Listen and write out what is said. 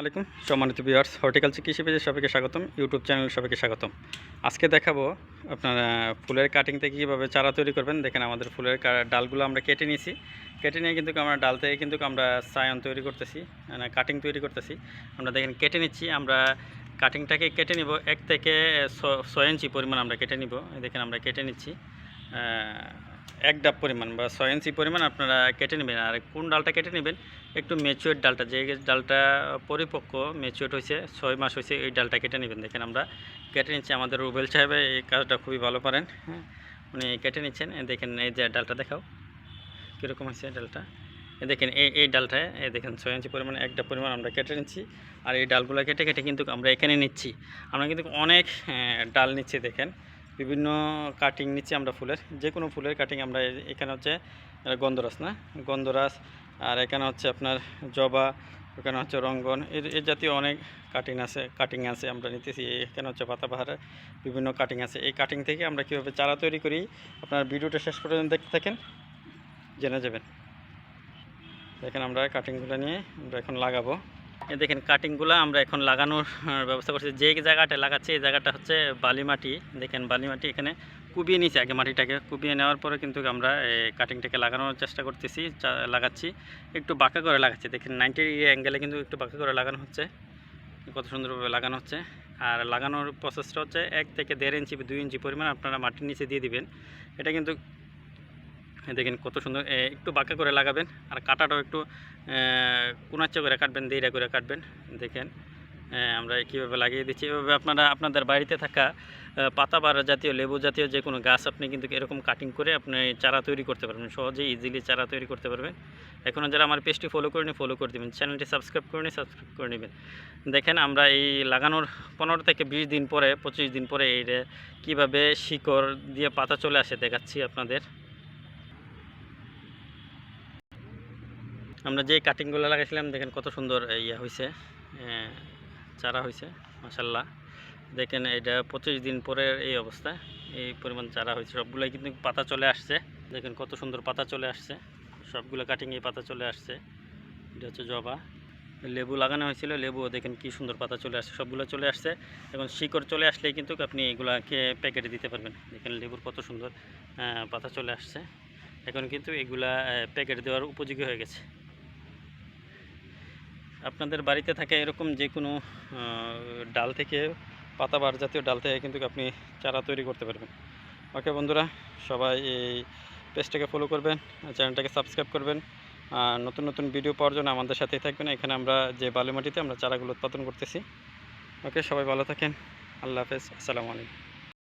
আলাইকুম। সম্মানিত viewers horticulture কৃষি পেজে সবাইকে স্বাগতম। ইউটিউব চ্যানেল সবাইকে স্বাগতম। আজকে দেখাবো আপনারা ফুলের কাটিং থেকে কীভাবে চারা তৈরি করবেন। দেখেন আমাদের ফুলের ডালগুলো আমরা কেটে নিয়েছি। কেটে নিয়ে কিন্তু আমরা ডাল থেকে কিন্তু আমরা সায়ন তৈরি করতেছি মানে কাটিং তৈরি করতেছি। আমরা দেখেন কেটে নিচ্ছি, আমরা কাটিংটাকে কেটে নিব এক থেকে ছয় ইঞ্চি পরিমাণ আমরা কেটে নিব। দেখেন আমরা কেটে নিচ্ছি। এক ডাব পরিমাণ বা ছয় ইঞ্চি পরিমাণ আপনারা কেটে নেবেন। আর কোন ডালটা কেটে নেবেন? একটু ম্যাচিওর ডালটা, যে ডালটা পরিপক্ক ম্যাচিওর হয়েছে ছয় মাস হয়েছে এই ডালটা কেটে নেবেন। দেখেন আমরা কেটে নিচ্ছি, আমাদের রুবেল সাহেব এই কাজটা খুবই ভালো পারেন। হ্যাঁ উনি কেটে নিচ্ছেন। দেখেন, এই যে ডালটা দেখাও, কীরকম হয়েছে ডালটা? দেখেন, এই এই ডালটা এই দেখেন, ছয় ইঞ্চি পরিমাণ একটা পরিমাণ আমরা কেটে নিচ্ছি। আর এই ডালগুলো কেটে কেটে কিন্তু আমরা এখানে নিচ্ছি। আমরা কিন্তু অনেক ডাল নিচ্ছি, দেখেন। বিভিন্ন কাটিং নিচ্ছি আমরা ফুলের। যে কোনো ফুলের কাটিং আমরা এখানে হচ্ছে গন্ধরাস না? গন্ধরাস আর এখানে হচ্ছে আপনার জবা এখানে হচ্ছে রঙ্গন, এর এই জাতীয় অনেক কাটিং আছে কাটিং আছে আমরা নিতেছি। এখানে হচ্ছে পাতাবাহারের বিভিন্ন কাটিং আছে। এই কাটিং থেকে আমরা কীভাবে চারা তৈরি করি, আপনার ভিডিওটা শেষ পর্যন্ত দেখতে থাকেন, জেনে যাবেন। দেখেন আমরা কাটিংগুলো নিয়ে আমরা এখন লাগাবো। দেখেন কাটিংগুলো আমরা এখন লাগানোর ব্যবস্থা করছি। যে জায়গাটা লাগাচ্ছি, এই জায়গাটা হচ্ছে বালি মাটি দেখেন বালি মাটি এখানে কুবিয়ে নিয়েছি আগে মাটিটাকে। কুবিয়ে নেওয়ার পরে কিন্তু আমরা এই কাটিংটাকে লাগানোর চেষ্টা করতেছি লাগাচ্ছি। একটু বাঁকা করে লাগাচ্ছি। দেখেন নাইনটি ডিগ্রি অ্যাঙ্গেলে কিন্তু একটু বাঁকা করে লাগানো হচ্ছে। কত সুন্দরভাবে লাগানো হচ্ছে। আর লাগানোর প্রসেসটা হচ্ছে এক থেকে দেড় ইঞ্চি দুই ইঞ্চি পরিমাণ আপনারা মাটির নিচে দিয়ে দিবেন। এটা কিন্তু দেখেন কত সুন্দর একটু বাঁকা করে লাগাবেন, আর কাটাটাও একটু কুনাচ্চা করে কাটবেন, দেইরা করে কাটবেন। দেখেন আমরা কীভাবে লাগিয়ে দিচ্ছি। এভাবে আপনারা, আপনাদের বাড়িতে থাকা পাতাবার জাতীয়, লেবু জাতীয় যে কোনো গাছ আপনি কিন্তু এরকম কাটিং করে আপনি চারা তৈরি করতে পারবেন। সহজেই ইজিলি চারা তৈরি করতে পারবেন। এখনও যারা আমার পেজটি ফলো করে করেনি ফলো করে দেবেন। চ্যানেলটি সাবস্ক্রাইব করে নিয়ে সাবস্ক্রাইব করে নেবেন। দেখেন, আমরা এই লাগানোর পনেরো থেকে বিশ দিন পরে, পঁচিশ দিন পরে এই কীভাবে শিকড় দিয়ে পাতা চলে আসে দেখাচ্ছি আপনাদের। আমরা যে কাটিংগুলো লাগাইছিলাম, দেখেন কত সুন্দর ইয়ে হয়েছে চারা হয়েছে মাসাল্লাহ দেখেন এটা পঁচিশ দিন পরে এই অবস্থা, এই পরিমাণ চারা হয়েছে সবগুলোই কিন্তু পাতা চলে আসছে। দেখেন কত সুন্দর পাতা চলে আসছে। সবগুলো কাটিংয়ে পাতা চলে আসছে। এটা হচ্ছে জবা। লেবু লাগানো হয়েছিল লেবু দেখেন কি সুন্দর পাতা চলে আসছে। সবগুলো চলে আসছে। এখন শিকড় চলে আসলেই কিন্তু আপনি এগুলাকে প্যাকেটে দিতে পারবেন। দেখেন লেবুর কত সুন্দর পাতা চলে আসছে। এখন কিন্তু এগুলা প্যাকেট দেওয়ার উপযোগী হয়ে গেছে। আপনাদের বাড়িতে থাকা এরকম যে কোনো ডাল থেকে, পাতাবার জাতীয় ডাল থেকে কিন্তু আপনি চারা তৈরি করতে পারবেন। ওকে বন্ধুরা, সবাই এই পেজটাকে ফলো করবেন, চ্যানেলটাকে সাবস্ক্রাইব করবেন, আর নতুন নতুন ভিডিও পাওয়ার জন্য আমাদের সাথেই থাকবেন। এখানে আমরা যে বালু মাটিতে আমরা চারাগুলো উৎপাদন করতেছি। ওকে, সবাই ভালো থাকেন। আল্লাহ হাফেজ। আসসালামু আলাইকুম।